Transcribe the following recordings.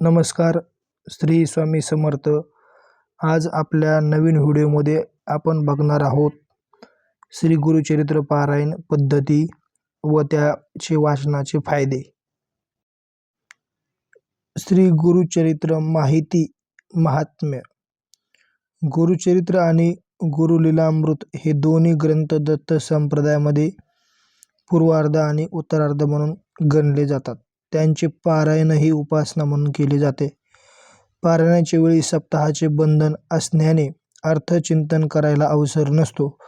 नमस्कार श्री स्वामी समर्थ. आज आपल्या नवीन व्हिडिओमध्ये आपण बघणार आहोत श्री गुरुचरित्र पारायण पद्धती व त्याचे वाचनाचे फायदे. श्री गुरुचरित्र माहिती महात्म्य. गुरुचरित्र आणि गुरुलीलामृत हे दोन्ही ग्रंथ दत्त संप्रदायामध्ये पूर्वार्ध आणि उत्तरार्ध म्हणून गणले जातात. त्यांचे पारायणही उपासना म्हणून केले जाते. पारायणाच्या वेळी सप्ताहाचे बंधन असण्याने अर्थचिंतन करायला अवसर नसतो.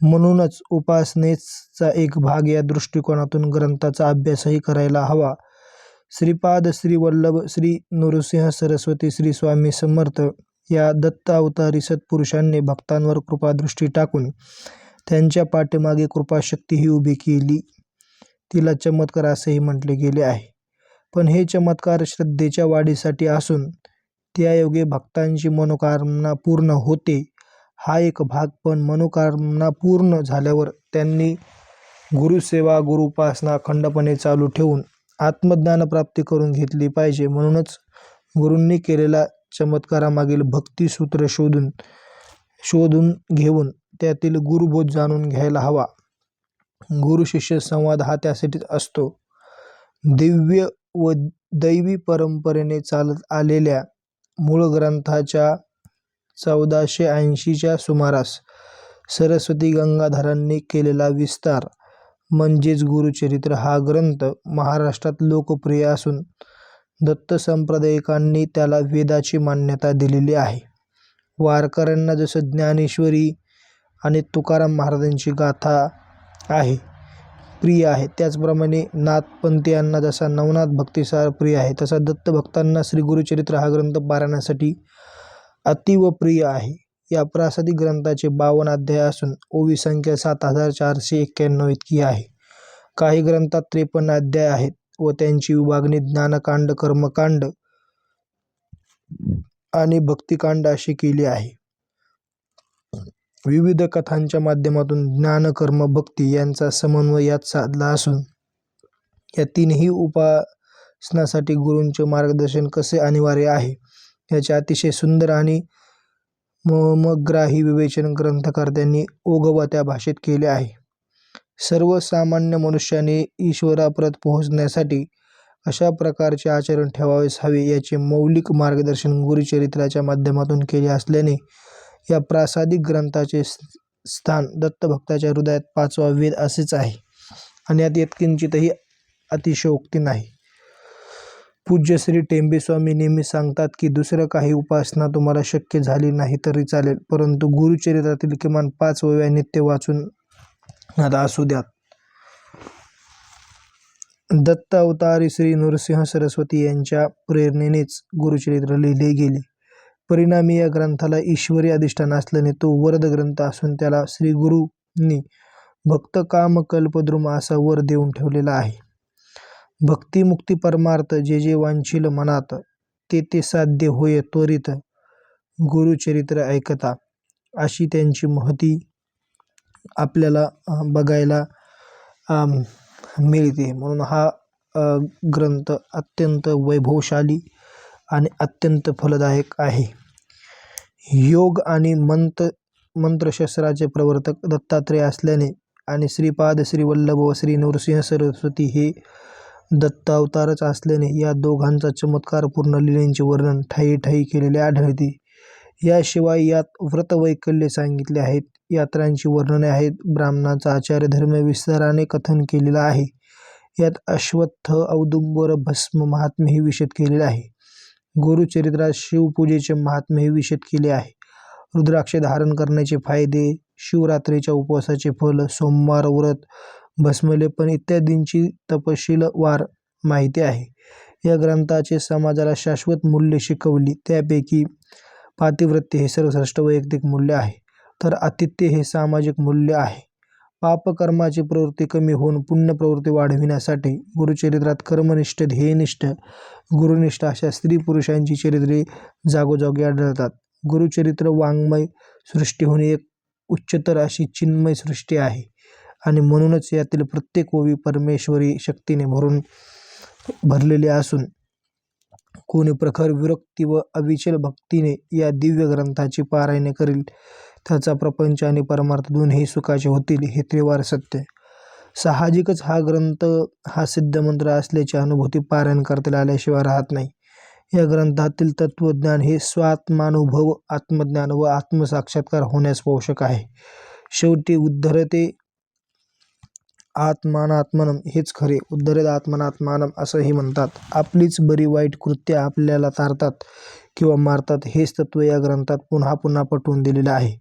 म्हणूनच उपासनेचा एक भाग या दृष्टिकोनातून ग्रंथाचा अभ्यासही करायला हवा. श्रीपाद श्री वल्लभ श्री नृसिंह सरस्वती श्री स्वामी समर्थ या दत्त अवतारी सत्पुरुषांनी भक्तांवर कृपादृष्टी टाकून त्यांच्या पाठीमागे कृपाशक्ती ही उभी केली. तिला चमत्कार असेही म्हटले गेले आहे. पण हे चमत्कार श्रद्धेच्या वाढीसाठी असून त्यायोगे भक्तांची मनोकामना पूर्ण होते. हा एक भाग पण मनोकामना पूर्ण झाल्यावर त्यांनी गुरुसेवा गुरुपासना अखंडपणे चालू ठेवून आत्मज्ञान प्राप्ती करून घेतली पाहिजे. म्हणूनच गुरूंनी केलेला चमत्कारामागील भक्तिसूत्र शोधून शोधून घेऊन त्यातील गुरुबोध जाणून घ्यायला हवा. गुरु शिष्य संवाद हा त्यासाठीच असतो. दिव्य व दैवी परंपरेने चालत आलेल्या मूळ ग्रंथाच्या चौदाशे ऐंशीच्या सुमारास सरस्वती गंगाधरांनी केलेला विस्तार म्हणजेच गुरुचरित्र हा ग्रंथ महाराष्ट्रात लोकप्रिय असून दत्त संप्रदायिकांनी त्याला वेदाची मान्यता दिलेली आहे. वारकऱ्यांना जसं ज्ञानेश्वरी आणि तुकाराम महाराजांची गाथा आहे प्रिय आहे. त्याचप्रमाणे नाथपंथीयांना जसा नवनाथ भक्तिसार प्रिय आहे तसा दत्तभक्तांना श्री गुरुचरित्र हा ग्रंथ पारायणासाठी अतीव प्रिय आहे. या प्रासादिक ग्रंथाचे बावन अध्याय असून ओवी संख्या सात हजार चारशे एक्क्याण्णव इतकी आहे. काही ग्रंथात त्रेपन्न अध्याय आहेत व त्यांची विभागणी ज्ञानकांड कर्मकांड आणि भक्तिकांड अशी केली आहे. विविध कथांच्या माध्यमातून ज्ञान कर्म भक्ती यांचा समन्वय यात साधला असून या तीनही उपासनासाठी गुरूंचे मार्गदर्शन कसे अनिवार्य आहे याचे अतिशय सुंदर आणि ममग्राही विवेचन ग्रंथकर्त्यांनी ओघवत्या भाषेत केले आहे. सर्वसामान्य मनुष्याने ईश्वराप्रत पोहोचण्यासाठी अशा प्रकारचे आचरण ठेवावेच हवे याचे मौलिक मार्गदर्शन गुरुचरित्राच्या माध्यमातून केले असल्याने या प्रासादिक ग्रंथाचे स्थान दत्तभक्ताच्या हृदयात पाचवा वेद असेच आहे. आणि यात येत किंचितही अतिशयोक्ती नाही. पूज्य श्री टेंबेस्वामी नेहमी सांगतात की दुसरं काही उपासना तुम्हाला शक्य झाली नाही तरी चालेल परंतु गुरुचरित्रातील किमान पाच वव्या नित्य वाचून आता असू द्यात. दत्त अवतारी श्री नृसिंह सरस्वती यांच्या प्रेरणेनेच गुरुचरित्र लिहिले गेले. परिणामी या ग्रंथाला ईश्वरी अधिष्ठान असल्याने तो वरद ग्रंथ असून त्याला श्री गुरूंनी भक्त काम कल्पद्रुम असा वर देऊन ठेवलेला आहे. भक्तिमुक्ती परमार्थ जे जे वांछील मनात ते ते साध्य होय त्वरित गुरुचरित्र ऐकता अशी त्यांची महती आपल्याला बघायला मिळते. म्हणून हा ग्रंथ अत्यंत वैभवशाली आणि अत्यंत फलदायक आहे. योग आणि मंत्र मंत्रशस्त्राचे प्रवर्तक दत्तात्रेय असल्याने आणि श्रीपाद श्रीवल्लभ व श्री नृसिंह सरस्वती हे दत्तावतारच असल्याने या दोघांचा चमत्कारपूर्ण लिलेंचे वर्णन ठायी ठायी केलेले आढळते. याशिवाय यात व्रतवैकल्य सांगितले आहेत. यात्रांची वर्णने आहेत. ब्राह्मणाचा आचार्य धर्म विस्ताराने कथन केलेलं आहे. यात अश्वत्थ औदुंबर भस्म महात्म्यही विशद केलेले आहे. गुरुचरित्रात शिवपूजेचे महात्म्य विशद केले आहे. रुद्राक्ष धारण करण्याचे फायदे शिवरात्रीच्या उपवासाचे फल सोमवार व्रत भस्मलेपन इत्यादींची तपशीलवार माहिती आहे. या ग्रंथाचे समाजाला शाश्वत मूल्य शिकवली त्यापैकी पातिव्रत्य हे सर्वश्रेष्ठ वैयक्तिक मूल्य आहे. तर आतिथ्य हे सामाजिक मूल्य आहे. पापकर्माची प्रवृत्ती कमी होऊन पुण्य प्रवृत्ती वाढविण्यासाठी गुरुचरित्रात कर्मनिष्ठ ध्येयनिष्ठ गुरुनिष्ठ अशा स्त्री पुरुषांची चरित्रे जागोजागी आढळतात. गुरुचरित्र वाङ्मय सृष्टीहून एक उच्चतर अशी चिन्मय सृष्टी आहे आणि म्हणूनच यातील प्रत्येक ओवी परमेश्वरी शक्तीने भरून भरलेली असून कोणी प्रखर विरक्ती व अविचल भक्तीने या दिव्य ग्रंथाची पारायणे करील त्याचा प्रपंच आणि परमार्थ दोन्ही सुखाचे होतील हे त्रिवार सत्य साहजिकच हा ग्रंथ हा सिद्धमंत्र असल्याची अनुभूती पारायण करता आल्याशिवाय राहत नाही. या ग्रंथातील तत्त्वज्ञान हे स्वात्मानुभव आत्मज्ञान व आत्मसाक्षात्कार होण्यास पोषक आहे. शेवटी उद्धरते आत्मानात्मनम हेच खरे उद्धरेत आत्मनात्मानम असंही म्हणतात. आपलीच बरी वाईट कृत्य आपल्याला तारतात किंवा मारतात हेच तत्त्व या ग्रंथात पुन्हा पुन्हा पटवून दिलेलं आहे.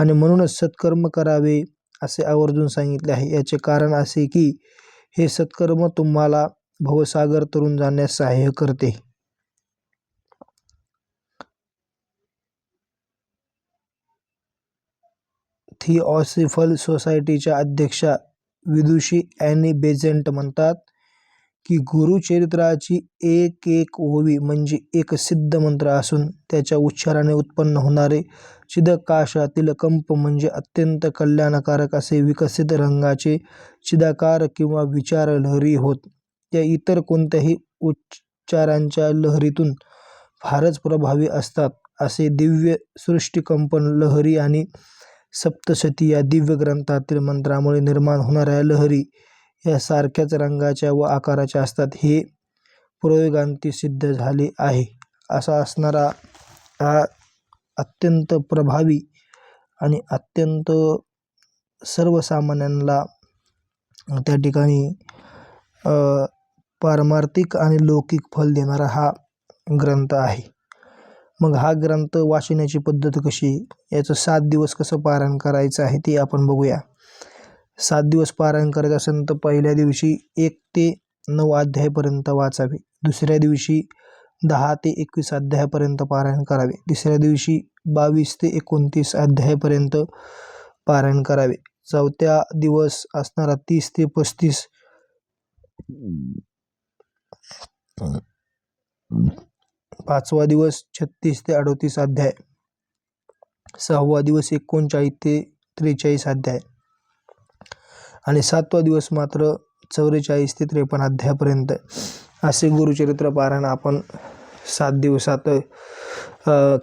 आणि म्हणूनच सत्कर्म करावे असे आवर्जून सांगितले आहे. याचे कारण असे की हे सत्कर्म तुम्हाला भवसागर तरुण जाण्यास सहाय्य करते. थिऑसिफल सोसायटीच्या अध्यक्षा विदुषी ॲनी बेझंट म्हणतात की गुरुचरित्राची एक एक ओवी म्हणजे एक सिद्ध मंत्र असून त्याच्या उच्चाराने उत्पन्न होणारे चिदकाशातील कंप म्हणजे अत्यंत कल्याणकारक असे विकसित रंगाचे चिदाकार किंवा विचार लहरी होत. त्या इतर कोणत्याही उच्चारांच्या लहरीतून फारच प्रभावी असतात. असे दिव्य सृष्टिकंपन लहरी आणि सप्तशती या दिव्य ग्रंथातील मंत्रामुळे निर्माण होणाऱ्या लहरी या सारख्याच रंगाच्या व आकाराच्या असतात. हे प्रयोगांती सिद्ध झाले आहे. असा असणारा हा अत्यंत प्रभावी आणि अत्यंत सर्वसामान्यांना त्या ठिकाणी पारमार्थिक आणि लौकिक फल देणारा हा ग्रंथ आहे. मग हा ग्रंथ वाचण्याची पद्धत कशी? याचं सात दिवस कसं पारायण करायचं आहे ते आपण बघूया. सात दिवस पारायण करायचं असेल तर पहिल्या दिवशी एक ते नऊ अध्यायपर्यंत वाचावे. दुसऱ्या दिवशी दहा ते एकवीस अध्यायापर्यंत पारायण करावे. तिसऱ्या दिवशी बावीस ते एकोणतीस अध्यायापर्यंत पारायण करावे. चौथ्या दिवस असणारा तीस ते पस्तीस पाचवा दिवस छत्तीस ते अडतीस अध्याय. सहावा दिवस एकोणचाळीस ते त्रेचाळीस अध्याय. आणि सातवा दिवस मात्र चौवेचाळीस ते त्रेपन्न अध्यायापर्यंत. असे गुरुचरित्र पारायण आपण सात दिवसात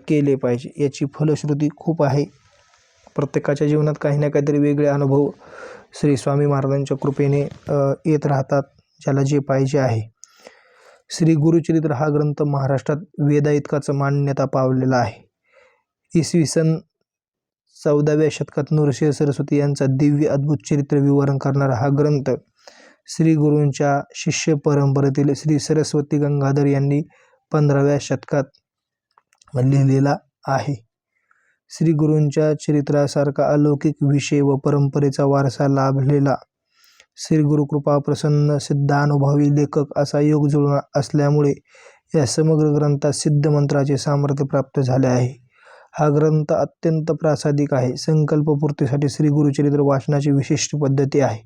केले पाहिजे. याची फलश्रुती खूप आहे. प्रत्येकाच्या जीवनात काही ना काहीतरी वेगळे अनुभव श्री स्वामी महाराजांच्या कृपेने येत राहतात ज्याला जे पाहिजे आहे. श्री गुरुचरित्र हा ग्रंथ महाराष्ट्रात वेदा इतकाच मान्यता पावलेला आहे. इसवी सन चौदाव्या शतकात नृसिंह सरस्वती यांचा दिव्य अद्भुत चरित्र विवरण करणारा हा ग्रंथ श्री गुरूंच्या शिष्य परंपरेतील श्री सरस्वती गंगाधर यांनी पंधराव्या शतकात लिहिलेला आहे. श्री गुरूंच्या चरित्रासारखा अलौकिक विषय व परंपरेचा वारसा लाभलेला श्री गुरुकृपा प्रसन्न सिद्धानुभवी लेखक असा योग जुळून असल्यामुळे या समग्र ग्रंथात सिद्ध मंत्राचे सामर्थ्य प्राप्त झाले आहे. हा ग्रंथ अत्यंत प्रासादिक आहे. संकल्पपूर्तीसाठी श्री गुरुचरित्र वाचनाची विशिष्ट पद्धती आहे.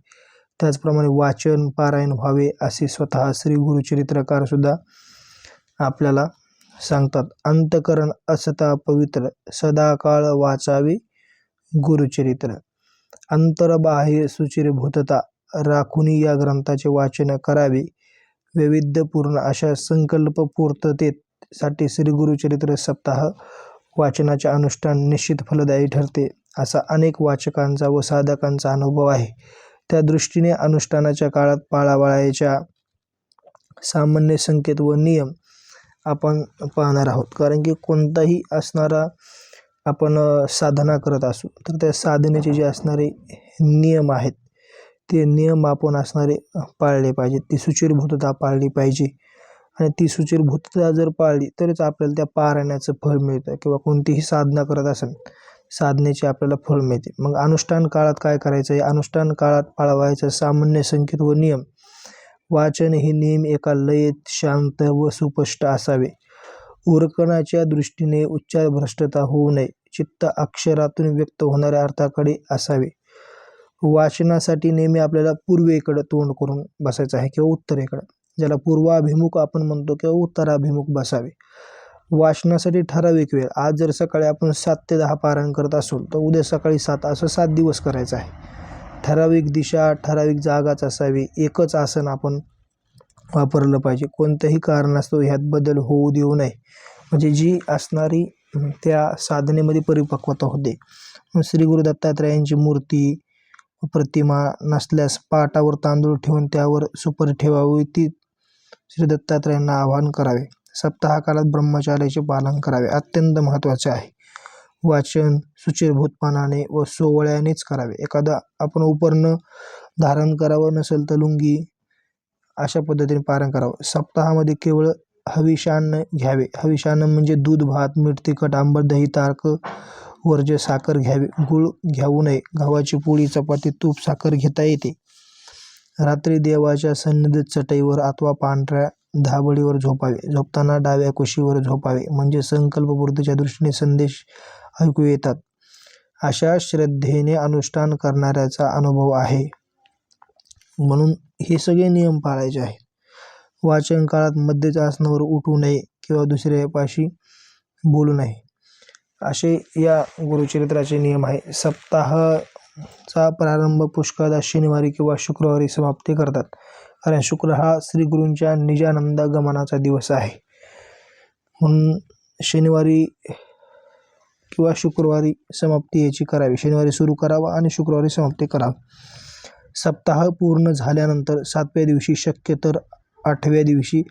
त्याचप्रमाणे वाचन पारायण व्हावे असे स्वतः श्री गुरुचरित्रकारसुद्धा आपल्याला सांगतात. अंतकरण असता पवित्र सदाकाळ वाचावे गुरुचरित्र अंतरबाह्य सुचिरभूतता राखूनही या ग्रंथाचे वाचन करावे. वैविध्यपूर्ण अशा संकल्पपूर्ततेसाठी श्री गुरुचरित्र सप्ताह वाचनाचे अनुष्ठान निश्चित फलदायी ठरते असा अनेक वाचकांचा व साधकांचा अनुभव आहे. त्या दृष्टीने अनुष्ठानाच्या काळात पाळावाळायच्या सामान्य संकेत व नियम आपण पाहणार आहोत. कारण की कोणताही असणारा आपण साधना करत असू तर त्या साधनेचे जे असणारे नियम आहेत ते नियम आपण असणारे पाळले पाहिजेत. ती सुचिरभूतता पाळली पाहिजे. आणि ती सुचिरभूतता जर पाळली तरच आपल्याला त्या पारायणाचं फळ मिळतं किंवा कोणतीही साधना करत असेल साधनेचे आपल्याला फळ मिळते. मग अनुष्ठान काळात काय करायचं? आहे अनुष्ठान काळात पाळवायचं सामान्य संकेत व नियम. वाचन हे नियम एका लयेत शांत व सुपष्ट असावे. उरकणाच्या दृष्टीने उच्चार भ्रष्टता होऊ नये. चित्त अक्षरातून व्यक्त होणाऱ्या अर्थाकडे असावे. वाचनासाठी नेहमी आपल्याला पूर्वेकडं तोंड करून बसायचं आहे किंवा उत्तरेकडं. ज्याला पूर्वाभिमुख आपण म्हणतो किंवा उत्तराभिमुख बसावे. वाचनासाठी ठराविक वेळ. आज जर सकाळी आपण सात ते दहा पारायण करत असू तर उद्या सकाळी सात असं सात दिवस करायचं आहे. ठराविक दिशा ठराविक जागाच असावी. एकच आसन आपण वापरलं पाहिजे. कोणतंही कारणास्तव ह्यात बदल होऊ देऊ नये. म्हणजे जी असणारी त्या साधनेमध्ये परिपक्वता होते. श्री गुरु दत्तात्रयांची मूर्ती प्रतिमा नसल्यास पाटावर तांदूळ ठेवून त्यावर सुपर ठेवावी ती श्री दत्तात्रयांना आवाहन करावे. सप्ताह काळात ब्रह्मचार्याचे पालन करावे अत्यंत महत्त्वाचे आहे. वाचन सुचिरभूतपणाने व सोवळ्यानेच करावे. एखादा आपण उपर्ण धारण करावं नसेल तर लुंगी अशा पद्धतीने पारण करावं. सप्ताहामध्ये केवळ हविषान्न घ्यावे. हविषान्न म्हणजे दूध भात मीठ तिखट आंबट दही तारक वर्ज्य साखर घ्यावे गुळ घेऊ नये. गव्हाची पोळी चपाती तूप साखर घेता येते. रात्री देवाच्या सन्निधीत चटईवर अथवा पांढऱ्या धाबळीवर झोपावे. झोपताना डाव्या कुशीवर झोपावे. म्हणजे संकल्पपूर्तीच्या दृष्टीने संदेश ऐकू येतात. अशा श्रद्धेने अनुष्ठान करणाऱ्याचा अनुभव आहे. म्हणून हे सगळे नियम पाळायचे आहेत. वाचन काळात मध्येच आसनावर उठू नये किंवा दुसऱ्यापाशी बोलू नये. असे या गुरुचरित्राचे नियम आहे. सप्ताहाचा प्रारंभ पुष्कळदा शनिवारी किंवा शुक्रवारी समाप्ती करतात. कारण शुक्र हा श्रीगुरूंच्या निजानंद गमनाचा दिवस आहे. म्हणून शनिवारी किंवा शुक्रवारी समाप्ती याची करावी. शनिवारी सुरू करावा आणि शुक्रवारी समाप्ती करावी. सप्ताह पूर्ण झाल्यानंतर सातव्या दिवशी शक्य तर आठव्या दिवशी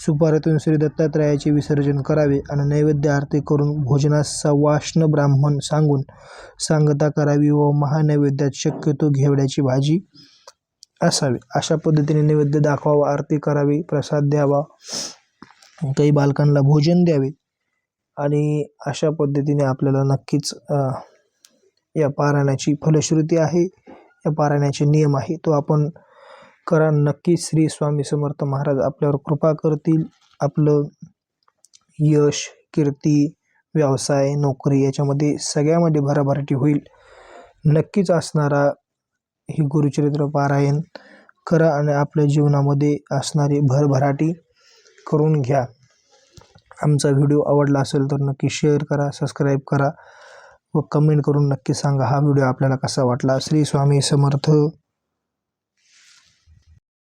सुपारीतून श्री दत्तात्रयाचे विसर्जन करावे आणि नैवेद्य आरती करून भोजनास सवाष्ण ब्राह्मण सांगून सांगता करावी व महानैवेद्यात शक्यतो घेवड्याची भाजी असावी. अशा पद्धतीने नैवेद्य दाखवावा आरती करावी प्रसाद द्यावा काही बालकांना भोजन द्यावे आणि अशा पद्धतीने आपल्याला नक्कीच या पारायणाची फलश्रुती आहे. या पारायणाचे नियम आहे तो आपण करा. नक्की श्री स्वामी समर्थ महाराज आपल्यावर कृपा करतील. आपलं यश कीर्ती व्यवसाय नोकरी याच्यामध्ये सगळ्यामध्ये भराभराटी होईल. नक्कीच असणारा ही गुरुचरित्र पारायण करा आणि आपल्या जीवनामध्ये असणारी भरभराटी करून घ्या. आमचा व्हिडिओ आवडला असेल तर नक्की शेअर करा सबस्क्राईब करा व कमेंट करून नक्की सांगा हा व्हिडिओ आपल्याला कसा वाटला. श्री स्वामी समर्थ.